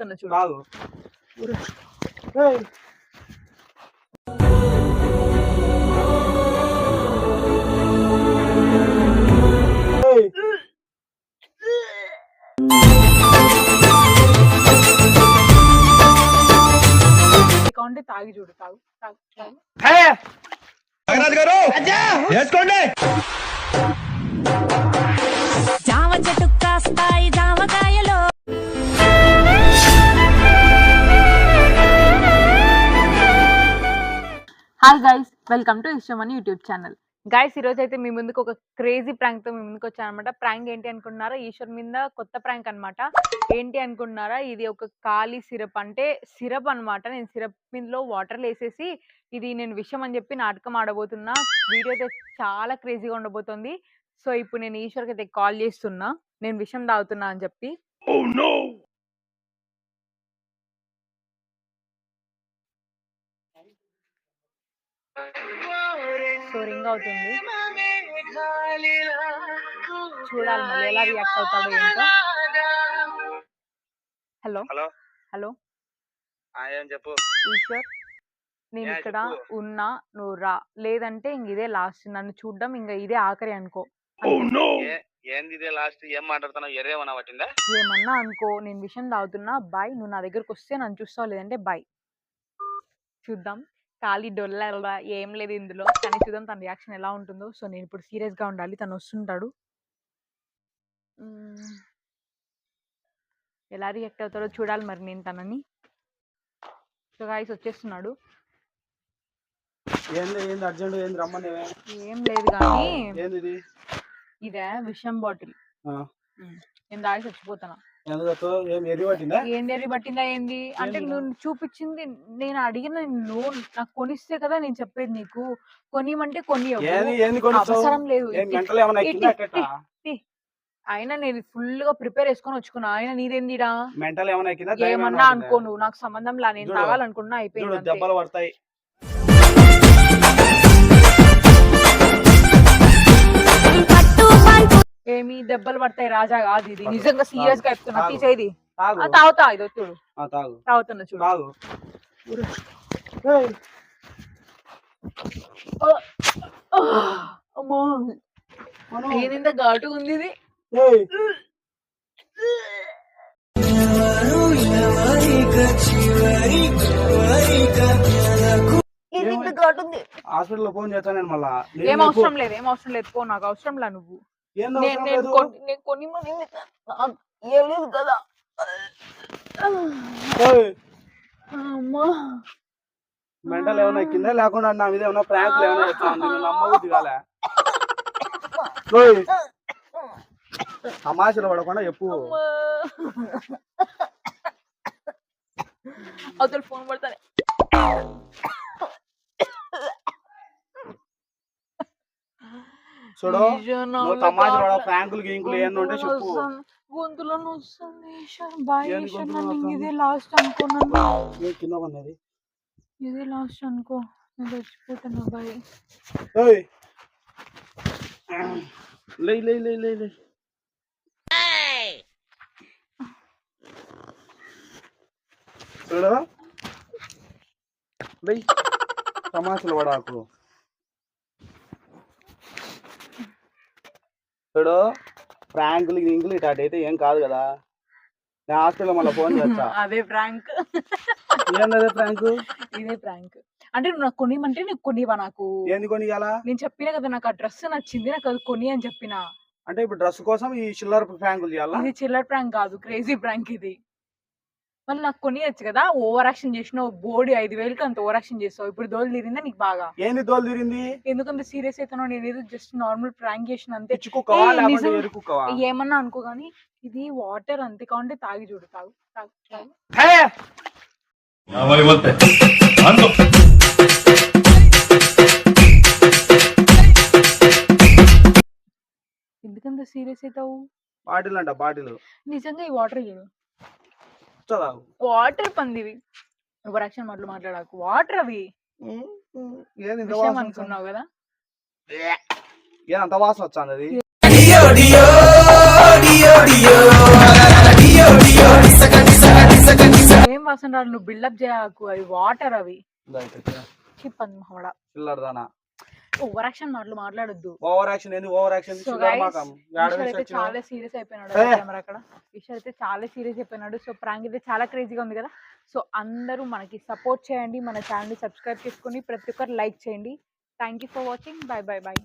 చూడాలి కావండి తాగి చూడు తాగు తాగు తాగు. వేసుకోండి హాయ్ గైస్ వెల్కమ్ టు ఇష్టమని యూట్యూబ్ ఛానల్ గైస్ ఈరోజు అయితే మీ ముందుకు ఒక క్రేజీ ప్రాంక్తో మీ ముందుకు వచ్చాను అనమాట ప్రాంక్ ఏంటి అనుకుంటున్నారా ఈశ్వర్ మీద కొత్త ప్రాంక్ అన్నమాట. ఏంటి అనుకుంటున్నారా ఇది ఒక ఖాళీ సిరప్ అంటే సిరప్ అన్నమాట. నేను సిరప్ మీదలో వాటర్ వేసేసి ఇది నేను విషయం అని చెప్పి నాటకం ఆడబోతున్నా. వీడియో అయితే చాలా క్రేజీగా ఉండబోతుంది. సో ఇప్పుడు నేను ఈశ్వర్కి అయితే కాల్ చేస్తున్నా. నేను విషయం తాగుతున్నా అని చెప్పి. సో రింగ్ అవుతుంది చూడాలి మళ్ళీ ఎలా రియాక్ట్ అవుతాడో ఏంటో. హలో? హలో? హలో? చెప్పు? ఈశ్వర్ నేను ఇక్కడ. ఉన్నా నువ్వు రా. లేదంటే ఇంక ఇదే లాస్ట్ నన్ను చూడడం ఇంకా ఇదే ఆఖరి అనుకో. ఏ- ఏంది ఇదే లాస్ట్ ఏం మాట్లాడుతున్నావు? ఎర్రేమన్నా పట్టిందా? ఏమన్నా అనుకో. నేను విషయం తాగుతున్నా. బాయ్ నువ్వు నా దగ్గరకు వస్తే నన్ను చూస్తావు? లేదంటే బాయ్ చూద్దాం. ఖాళీ డొల్ల ఏం లేదు ఇందులో. కానీ చూద్దాం తన రియాక్షన్ ఎలా ఉంటుందో. సో నేను ఇప్పుడు సీరియస్గా ఉండాలి. తను వస్తుంటాడు. ఎలా రియాక్ట్ అవుతాడో చూడాలి మరి నేను తనని. సో గాయస్ వచ్చేస్తున్నాడు. ఏం లేదు కానీ ఇది? విషం బాటిల్. నేను దాగి చచ్చిపోతాను ఏం పట్టిందా ఏంది? అంటే నువ్వు చూపించింది నేను అడిగిన నువ్వు నాకు కొనిస్తే కదా నేను చెప్పేది నీకు. కొనియమంటే కొని అవసరం లేదు. ఆయన నేను ఫుల్గా ప్రిపేర్ చేసుకుని వచ్చుకున్నా. ఆయన నీదేందిడా? ఏమన్నా అనుకోను. నాకు సంబంధం లా నేను తాగాలనుకున్నా అయిపోయింది దెబ్బలు పడతాయి. దెబ్బలు పడతాయి రాజా. కాదు ఇది నిజంగా సీరియస్గా చెప్తున్నా. తీసేది తాగుతా ఇది. చూడు. తాగుతున్నా చూడు. తాగు. ఏయ్, ఆ, అమ్మో. అను. ఏంది ఘాటుగా ఉంది ఇది. ఘాటు హాస్పిటల్ ఫోన్ చేస్తాను నేను మళ్ళా. ఏం అవసరం లేదు ఏం అవసరం లేదు. పో నాకు అవసరం లా నువ్వు. ఏం కదా అమ్మా మెంటల్ ఏమైనా కింద లేకుండా నా మీద ఏమైనా ప్రాంక్ ఏమైనా నమ్మబుద్ధి కాలే అమాసలు పడకుండా చెప్పు అవతల ఫోన్ పడతానే చూడు నువ్వు ఫ్యాంకులు గింకులు ఏమన్నా ఉంటే చెప్పు. ఇదే లాస్ట్ ఇదే లాస్ట్ అనుకో చూడు ప్రాంకులు గింకులు ఇటు అయితే ఏం కాదు కదా. నేను హాస్పిటల్ మళ్ళీ ఫోన్ చేస్తా. అదే ప్రాంక్. ఏంటదే ప్రాంకు? ఇదే ప్రాంక్. అంటే నువ్వు నాకు కొనిమంటే నీకు కొనివా నాకు. ఏంది కొనియాలా నేను చెప్పిన కదా నాకు ఆ డ్రెస్ నచ్చింది నాకు అది కొని అని చెప్పిన. అంటే ఇప్పుడు డ్రెస్ కోసం ఈ చిల్లర ప్రాంకులు చేయాలా? ఇది చిల్లర్ ప్రాంక్ కాదు క్రేజీ ప్రాంక్ ఇది. మళ్ళీ నాకు కొనియచ్చు కదా ఓవర్ యాక్షన్ చేసినావు బోడీ ఐదు వేలకి అంత ఓవర్ యాక్షన్ చేస్తావు ఇప్పుడు దోలు తీరిందా నీకు బాగా? ఏంది తోలు తీరింది? ఎందుకంత సీరియస్ అవుతున్నావు నేను ఏదో జస్ట్ నార్మల్ ప్రాంక్ చేసిన అంతే. ఏమన్నా అనుకో కానీ ఇది వాటర్ అంతే కావంటే తాగి చూడు తాగు తాగు. ఎందుకంత సీరియస్ అవుతావు? బాటిల్ అంట బాటిల్. నిజంగా ఈ వాటర్ చూడు తాగు. వాటర్ పందివి. ఓవరాక్షన్ మాటలు మాట్లాడాకు. వాటర్ అవి. ఏది ఇంత అనుకున్నావు కదా? ఏది అంత వాసన వచ్చాను అది ఏం వాసన రాదు నువ్వు బిల్డప్ చేయకు అవి వాటర్ అవి. చిప్పంది మామడా చిల్లరదానా? ఓవర్ యాక్షన్ మాటలు మాట్లాడొద్దు. ఓవర్ యాక్షన్ ఏంది? ఓవర్ యాక్షన్ చాలా సీరియస్ అయిపోయినాడు. కెమెరా అక్కడ. ఈశ్వర్ అయితే చాలా సీరియస్ అయిపోయినాడు. సో ప్రాంక్ అయితే చాలా క్రేజీగా ఉంది కదా. సో అందరూ మనకి సపోర్ట్ చేయండి. మన ఛానల్ని సబ్స్క్రైబ్ చేసుకొని ప్రతి ఒక్కరు లైక్ చేయండి. Thank you for watching bye bye bye